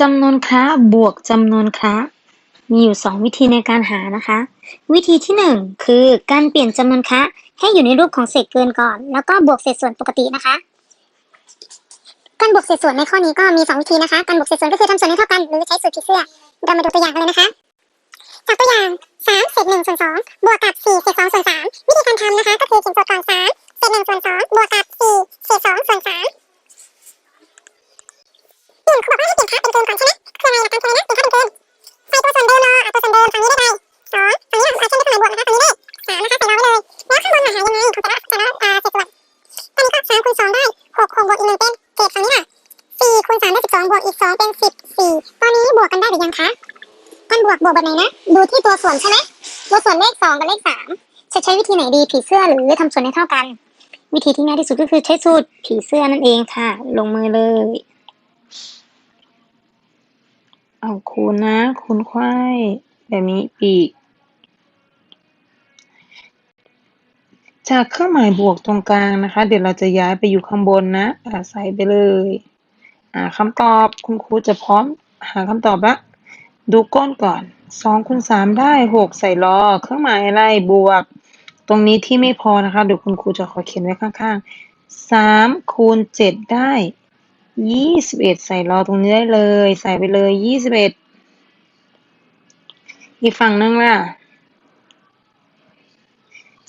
จำนวนคละบวกจำนวนคละมีอยู่สองวิธีในการหานะคะ วิธีที่หนึ่งคือการเปลี่ยนจำนวนคะให้อยู่ในรูปของเศษเกินก่อน แล้วก็บวกเศษส่วนปกตินะคะ การบวกเศษส่วนในข้อนี้ก็มี 2 วิธีนะคะ การบวกเศษส่วนก็คือทำส่วนให้เท่ากันหรือใช้สูตรผีเสื้อเรามาดูตัวอย่างกันเลยนะคะจากตัวอย่าง3เศษ1ส่วน2บวกกับ4เศษ2ส่วน3วิธีการทำนะคะ ก็คือเขียนโจทย์ก่อน เลยแล้วข้างบนมาหายังไงครูจะละจะละอ่าเศษส่วนตอนนี้ก็สามคูณสองได้หกหกบวกอีกหนึ่งเป็นเจ็ดฝั่งนี้ค่ะสี่คูณสามได้สิบสองบวกอีกสองเป็นสิบสี่ตอนนี้บวกกันได้หรือยังคะการบวกบวกแบบไหนนะ ดูที่ตัวส่วนใช่ไหมตัวส่วนเลขสองกับเลขสามจะใช้วิธีไหนดีผีเสื้อหรือทำส่วนให้เท่ากัน วิธีที่ง่ายที่สุดก็คือใช้สูตรผีเสื้อนั่นเองค่ะ ลงมือเลย เอาคูณนะ คูณควายแบบนี้อีก จากเครื่องหมายบวกตรงกลางนะคะ เดี๋ยวเราจะย้ายไปอยู่ข้างบนนะอาใส่ไปเลย อ่าคำตอบคุณครูจะพร้อมหาคำตอบละดูก้นก่อนสองคูณสามได้หกใส่รอเครื่องหมายอะไรบวก ตรงนี้ที่ไม่พอนะคะเดี๋ยวคุณครูจะขอเขียนไว้ข้างๆสามคูณเจ็ดได้ ยี่สิบเอ็ดใส่รอตรงนี้ได้เลย ใส่ไปเลยยี่สิบเอ็ดอีกฝั่งนึงล่ะ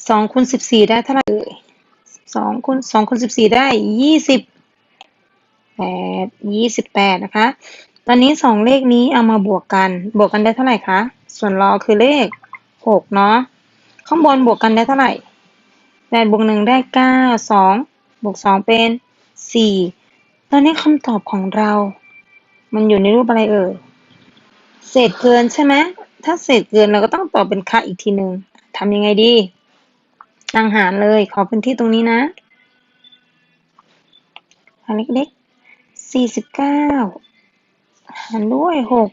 สองคูณสิบสี่ได้เท่าไหร่เอ่ยสองคูณสองคูณสิบสี่ได้ยี่สิบแปดยี่สิบแปดนะคะ ตอนนี้สองเลขนี้เอามาบวกกัน บวกกันได้เท่าไหร่คะ ส่วนรอคือเลขหกเนาะ ข้างบนบวกกันได้เท่าไหร่แปดบวกหนึ่งได้เก้าสองบวกสองเป็นสี่ ตอนนี้คำตอบของเรา มันอยู่ในรูปอะไรเอ่ย เศษเกินใช่ไหม ถ้าเศษเกินเราก็ต้องตอบเป็นค่าอีกทีหนึ่งทำยังไงดีตั้งหารเลย ขอพื้นที่ตรงนี้นะหารเล็กๆสี่สิบเก้าหารด้วยหก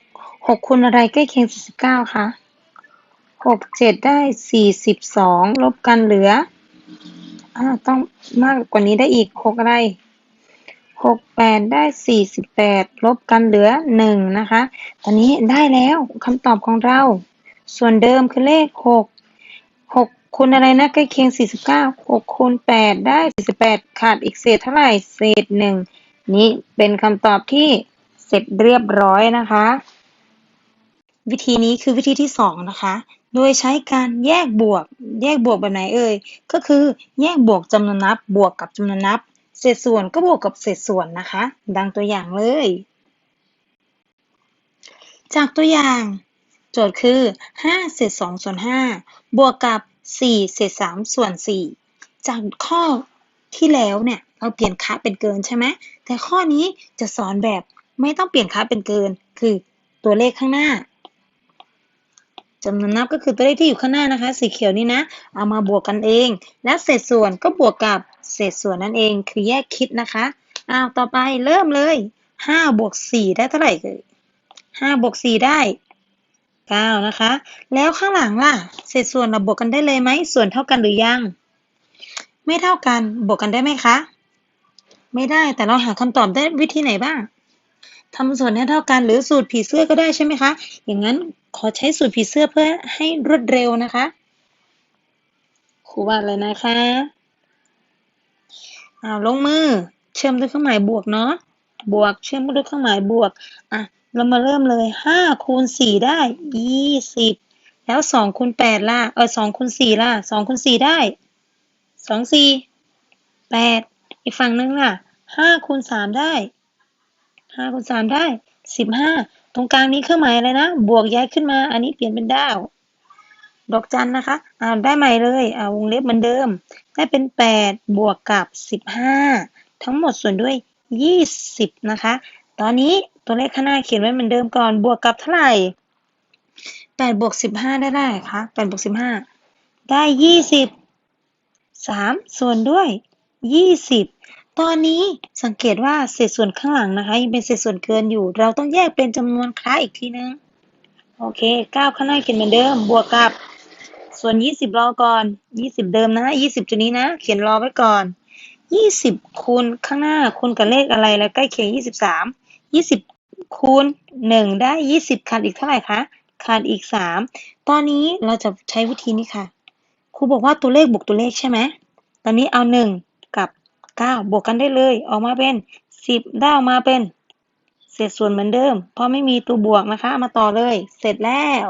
หกคูณอะไรใกล้เคียงสี่สิบเก้าคะหกเจ็ดได้สี่สิบสองลบกันเหลืออ่าต้องมากกว่านี้ได้อีกหกอะไร หกแปดได้สี่สิบแปดลบกันเหลือหนึ่งนะคะ ตอนนี้ได้แล้วคำตอบของเรา ส่วนเดิมคือเลขหกหกคูณอะไรนะใกล้เคียงสี่สิบเก้าหกคูณแปดได้สี่สิบแปดขาดอีกเศษเท่าไหร่เศษหนึ่งนี่เป็นคำตอบที่เสร็จเรียบร้อยนะคะ วิธีนี้คือวิธีที่สองนะคะโดยใช้การแยกบวก แยกบวกแบบไหนเอ่ย ก็คือแยกบวกจำนวนนับบวกกับจำนวนนับ เศษส่วนก็บวกกับเศษส่วนนะคะ ดังตัวอย่างเลย จากตัวอย่าง โจทย์คือ 5 เศษ2ส่วน5บวกกับ 4 เศษ3ส่วน 4 จากข้อที่แล้วเนี่ยเราเปลี่ยนค่าเป็นเกินใช่ไหมแต่ข้อนี้จะสอนแบบไม่ต้องเปลี่ยนค่าเป็นเกิน คือตัวเลขข้างหน้าจำนวนนับก็คือตัวเลขที่อยู่ข้างหน้านะคะ สีเขียวนี่นะ เอามาบวกกันเอง และเศษส่วนก็บวกกับ เศษส่วนนั่นเองคือแยกคิดนะคะอ้าวต่อไปเริ่มเลย5บวก4ได้เท่าไหร่เอ่ย5บวก4ได้9นะคะ แล้วข้างหลังล่ะ เศษส่วนเราบวกกันได้เลยไหมส่วนเท่ากันหรือยัง ไม่เท่ากันบวกกันได้ไหมคะ ไม่ได้แต่เราหาคำตอบได้วิธีไหนบ้างทำส่วนให้เท่ากันหรือสูตรผีเสื้อก็ได้ใช่ไหมคะ อย่างนั้นขอใช้สูตรผีเสื้อเพื่อให้รวดเร็วนะคะครูว่าอะไรนะคะ อาลงมือ เชื่อมด้วยเครื่องหมายบวกเนาะบวกเชื่อมด้วยเครื่องหมายบวกอะเรามาเริ่มเลยห้าคูณสี่ได้ยี่สิบแล้วสองคูณแปดล่ะเออสองคูณสี่ล่ะสองคูณสี่ได้สองสี่แปดอีกฝั่งนึงล่ะห้าคูณสามได้ห้าคูณสามได้สิบห้าตรงกลางนี้เครื่องหมายอะไรนะ บวกย้ายขึ้นมา อันนี้เปลี่ยนเป็นดาว ดอกจันนะคะอ่าได้ใหม่เลยอ่าวงเล็บเหมือนเดิม ได้เป็นแปดบวกกับสิบห้าทั้งหมดส่วนด้วยยี่สิบนะคะ ตอนนี้ตัวเลขข้างหน้าเขียนไว้เหมือนเดิมก่อน บวกกับเท่าไหร่แปดบวกสิบห้าได้ได้คะแปดบวกสิบห้าได้ยี่สิบสามส่วนด้วยยี่สิบตอนนี้สังเกตว่าเศษส่วนข้างหลังนะคะยังเป็นเศษส่วนเกินอยู่ เราต้องแยกเป็นจำนวนคล้ายอีกทีนึง โอเคเก้าข้างหน้าเขียนเหมือนเดิม บวกกับ ส่วนยี่สิบรอก่อนยี่สิบเดิมนะยี่สิบจุดนี้นะ เขียนรอไว้ก่อนยี่สิบคูณข้างหน้าคูณกับเลขอะไรแล้วใกล้เคียงยี่สิบสามยี่สิบคูณหนึ่งได้ยี่สิบขาดอีกเท่าไหร่คะขาดอีกสามตอนนี้เราจะใช้วิธีนี้ค่ะครูบอกว่าตัวเลขบวกตัวเลขใช่ไหมตอนนี้เอาหนึ่งกับเก้าบวกกันได้เลย ออกมาเป็นสิบได้ออกมาเป็นเศษส่วนเหมือนเดิม เพราะไม่มีตัวบวกนะคะ มาต่อเลย เสร็จแล้ว